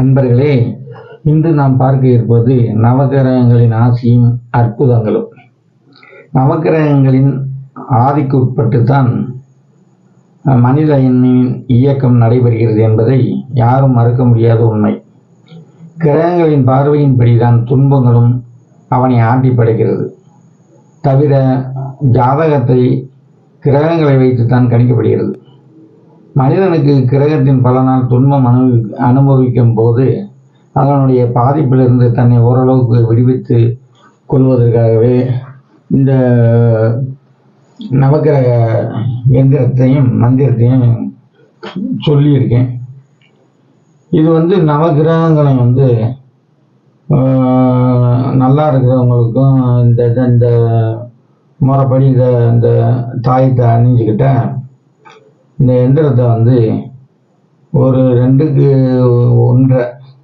நண்பர்களே இன்று நாம் பார்க்க இருப்பது நவகிரகங்களின் ஆசியும் அற்புதங்களும். நவகிரகங்களின் ஆதிக்கு உட்பட்டுத்தான் மனித எண்ணின் இயக்கம் நடைபெறுகிறது என்பதை யாரும் மறுக்க முடியாத உண்மை. கிரகங்களின் பார்வையின்படிதான் துன்பங்களும் அவனை ஆட்டி படைக்கிறது தவிர ஜாதகத்தை கிரகங்களை வைத்துத்தான் கணிக்கப்படுகிறது. மனிதனுக்கு கிரகத்தின் பலனால் துன்பம் அனுபவி அனுபவிக்கும் போது அதனுடைய பாதிப்பிலிருந்து தன்னை ஓரளவுக்கு விடுவித்து கொள்வதற்காகவே இந்த நவக்கிரக எந்திரத்தையும் மந்திரத்தையும் சொல்லியிருக்கேன். இது வந்து நவகிரகங்களை வந்து நல்லா இருக்கிறவங்களுக்கும் இந்த இந்த- இந்த முறைப்படி இந்த இந்த தாயத்தை அணிஞ்சுக்கிட்ட இந்த எந்திரத்தை வந்து ஒரு ரெண்டுக்கு ஒன்றை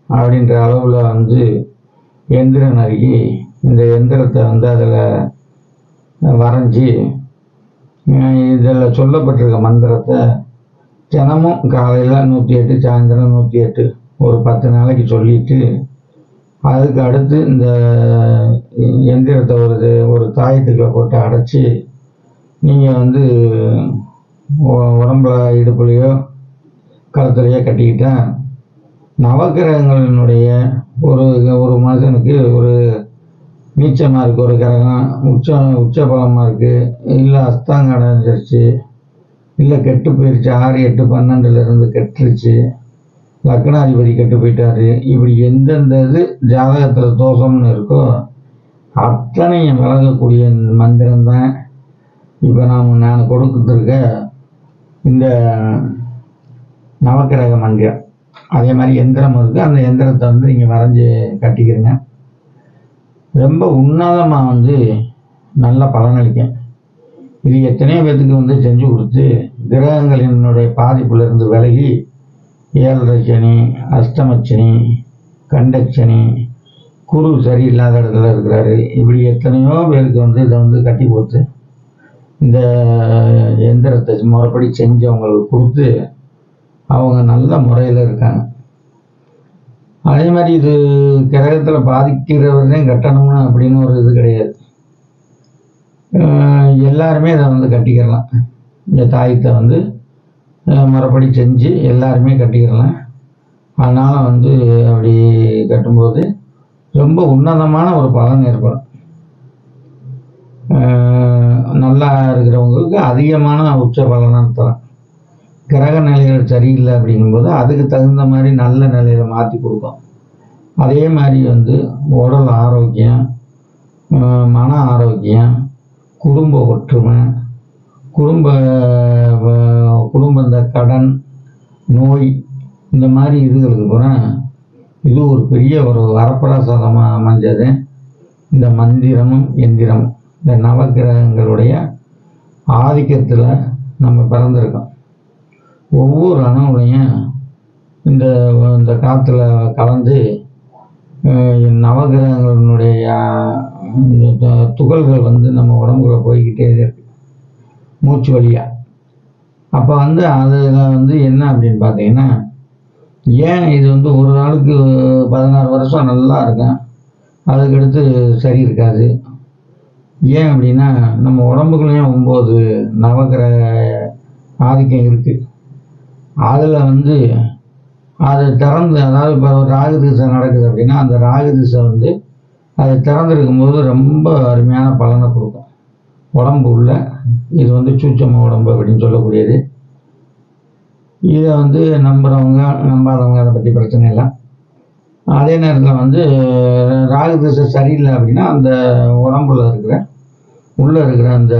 அப்படின்ற அளவில் வந்து எந்திரம் நறுக்கி இந்த எந்திரத்தை வந்து அதில் வரைஞ்சி இதில் சொல்லப்பட்டிருக்க மந்திரத்தை தினமும் காலையில் நூற்றி எட்டு சாயந்தரம் நூற்றி எட்டு ஒரு பத்து நாளைக்கு சொல்லிட்டு அதுக்கு அடுத்து இந்த எந்திரத்தை ஒரு ஒரு தாயத்துக்குள்ள போட்டு அடைச்சி நீங்கள் வந்து உடம்புல இடுப்புலையோ கழுத்துலையோ கட்டிக்கிட்டேன் நவக்கிரகங்களினுடைய ஒரு ஒரு மனுஷனுக்கு ஒரு நீச்சமாக இருக்குது ஒரு கிரகம் உச்ச உச்ச பலமாக இருக்குது இல்லை அஸ்தாங்க அடைஞ்சிருச்சு இல்லை கெட்டு போயிடுச்சு ஆறு எட்டு பன்னெண்டுலேருந்து கெட்டுருச்சு லக்னாதிபதி கெட்டு போயிட்டார் இப்படி எந்தெந்த இது ஜாதகத்தில் தோஷம்னு இருக்கோ அத்தனையும் விலகக்கூடிய மந்திரம் தான் இப்போ நாம் நான் கொடுத்துருக்க இந்த நவக்கிரக மந்திரம். அதே மாதிரி எந்திரம் இருக்குது அந்த எந்திரத்தை வந்து நீங்கள் வரைஞ்சி கட்டிக்கிறீங்க. ரொம்ப உன்னதமாக வந்து நல்ல பலனளிக்கும் இது எத்தனையோ பேத்துக்கு வந்து செஞ்சு கொடுத்து கிரகங்களினுடைய பாதிப்புலேருந்து விலகி ஏழரை சனி அஷ்டமச்சனி கண்டச்சனி குரு சரியில்லாத இடத்துல இருக்கிறாரு. இப்படி எத்தனையோ பேருக்கு வந்து இதை வந்து கட்டி போட்டு இந்த எந்திரத்தை முறைப்படி செஞ்சு அவங்களுக்கு கொடுத்து அவங்க நல்ல முறையில் இருக்காங்க. அதே மாதிரி இது கிரகத்தில் பாதிக்கிறவரையும் கட்டணும்னு அப்படின்னு ஒரு இது கிடையாது. எல்லாருமே இதை வந்து கட்டிக்கிறலாம். இந்த தாயத்தை வந்து மறுபடி செஞ்சு எல்லாருமே கட்டிக்கிறலாம். அதனால் வந்து அப்படி கட்டும்போது ரொம்ப உன்னதமான ஒரு பலன் ஏற்படும். நல்லா இருக்கிறவங்களுக்கு அதிகமான உச்ச பலனாக தரும். கிரக நிலைகள் சரியில்லை அப்படிங்கும்போது அதுக்கு தகுந்த மாதிரி நல்ல நிலையில மாற்றி கொடுக்கும். அதே மாதிரி வந்து உடல் ஆரோக்கியம் மன ஆரோக்கியம் குடும்ப ஒற்றுமை குடும்ப அஹ், குடும்ப இந்த கடன் நோய் இந்த மாதிரி இதுகளுக்கு பூரா இது ஒரு பெரிய ஒரு வரப்பிரசாதமாக அமைஞ்சது. இந்த மந்திரமும் எந்திரமும். இந்த நவக்கிரகங்களுடைய ஆதிக்கத்தில் நம்ம பிறந்திருக்கோம். ஒவ்வொரு அணுவுலையும் இந்த இந்த காற்றுல கலந்து நவகிரகங்களினுடைய இந்த துகள்கள் வந்து நம்ம உடம்புக்குள்ள போய்கிட்டே இருக்கு. மூச்சு வழியாக அப்போ வந்து அதில் வந்து என்ன அப்படின்னு பார்த்தீங்கன்னா ஏன் இது வந்து ஒரு நாளுக்கு பதினாறு வருஷம் நல்லா இருக்கும் அதுக்கடுத்து சரி இருக்காது ஏன் அப்படின்னா நம்ம உடம்புக்குள்ளேயும் ஒம்பது நவகிரக ஆதிக்கம் இருக்குது அதில் வந்து அது திறந்து அதாவது இப்போ ஒரு ராகு திசை நடக்குது அப்படின்னா அந்த ராகு திசை வந்து அது திறந்துருக்கும் போது ரொம்ப அருமையான பலனை கொடுக்கும். உடம்பு உள்ள இது வந்து சூச்சம உடம்பு அப்படின்னு சொல்லக்கூடியது. இதை வந்து நம்புகிறவங்க நம்பாதவங்க அதை பற்றி பிரச்சனை இல்லை. அதே நேரத்தில் வந்து ராகு திசை சரியில்லை அப்படின்னா அந்த உடம்புல இருக்கிற உள்ளே இருக்கிற அந்த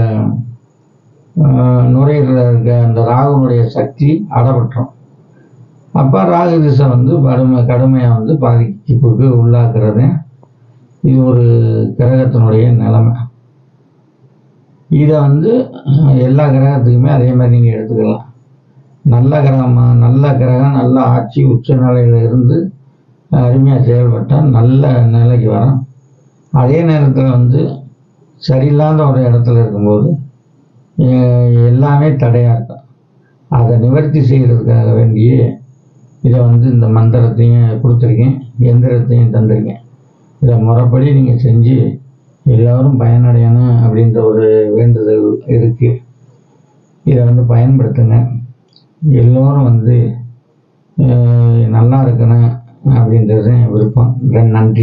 நுரையீரலில் இருக்க அந்த ராகுனுடைய சக்தி அடப்பட்டோம் அப்போ ராகு திசை வந்து கடுமை கடுமையாக வந்து பாதிப்புக்கு உள்ளாக்குறது. இது ஒரு கிரகத்தினுடைய நிலைமை. இதை வந்து எல்லா கிரகத்துக்குமே அதே மாதிரி நீங்கள் எடுத்துக்கலாம். நல்ல கிரகமாக நல்ல கிரகம் நல்ல ஆட்சி உச்ச நிலையில் இருந்து அருமையாக செயல்பட்டால் நல்ல நிலைக்கு வரும். அதே நேரத்தில் வந்து சரியில்லாத ஒரு இடத்துல இருக்கும்போது எல்லாமே தடையாக இருக்கும் அதை நிவர்த்தி செய்கிறதுக்காக வேண்டிய இதை வந்து இந்த மந்திரத்தையும் கொடுத்துருக்கேன் எந்திரத்தையும் தந்திருக்கேன். இதை முறைப்படி நீங்கள் செஞ்சு எல்லோரும் பயனடையணும் அப்படின்ற ஒரு வேண்டுதல் இருக்குது இதை வந்து பயன்படுத்துங்க. எல்லோரும் வந்து நல்லா இருக்கணும் அப்படின்றது விருப்பம். நன்றி.